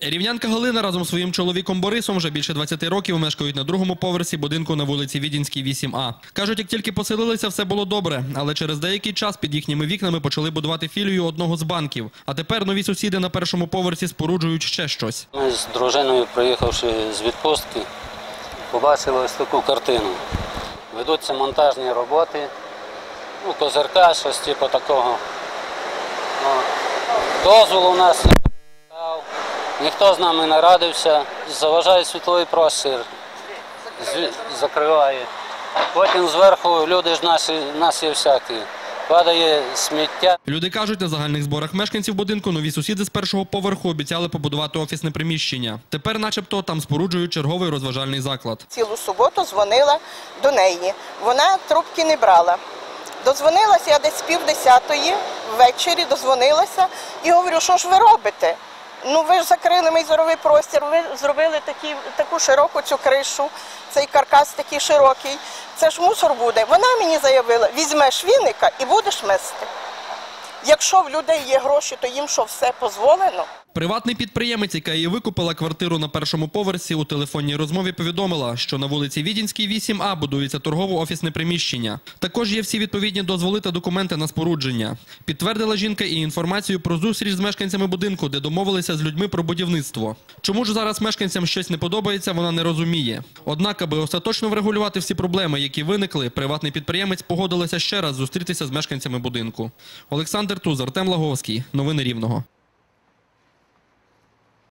Рівнянка Галина разом з своїм чоловіком Борисом вже більше 20 років мешкають на другому поверсі будинку на вулиці Відінській, 8А. Кажуть, як тільки поселилися, все було добре, але через деякий час під їхніми вікнами почали будувати філію одного з банків. А тепер нові сусіди на першому поверсі споруджують ще щось. Ми з дружиною, приїхавши з відпустки, побачили ось таку картину. Ведуться монтажні роботи, ну, козирка, щось типу такого. От. Дозволу у нас ніхто з нами не радився, заважає світловий простір, закриває. Потім зверху люди ж наші, нас є всякі. Падає сміття. Люди кажуть, на загальних зборах мешканців будинку нові сусіди з першого поверху обіцяли побудувати офісне приміщення. Тепер, начебто, там споруджують черговий розважальний заклад. Цілу суботу дзвонила до неї. Вона трубки не брала. Дозвонилася я десь пів десятої ввечері, дозвонилася і говорю, що ж ви робите? Ну ви ж закрили мій зоровий простір, ви зробили такі, таку широку цю кришу, цей каркас такий широкий. Це ж мусор буде. Вона мені заявила, візьмеш віника і будеш мести. Якщо в людей є гроші, то їм що все дозволено. Приватний підприємець, яка її викупила квартиру на першому поверсі, у телефонній розмові повідомила, що на вулиці Відінській 8А будується торгово-офісне приміщення. Також є всі відповідні дозволи та документи на спорудження. Підтвердила жінка і інформацію про зустріч з мешканцями будинку, де домовилися з людьми про будівництво. Чому ж зараз мешканцям щось не подобається, вона не розуміє. Однак, аби остаточно врегулювати всі проблеми, які виникли, приватний підприємець погодилася ще раз зустрітися з мешканцями будинку. Олександр Туз, Артем Лаговський. Новини Рівного.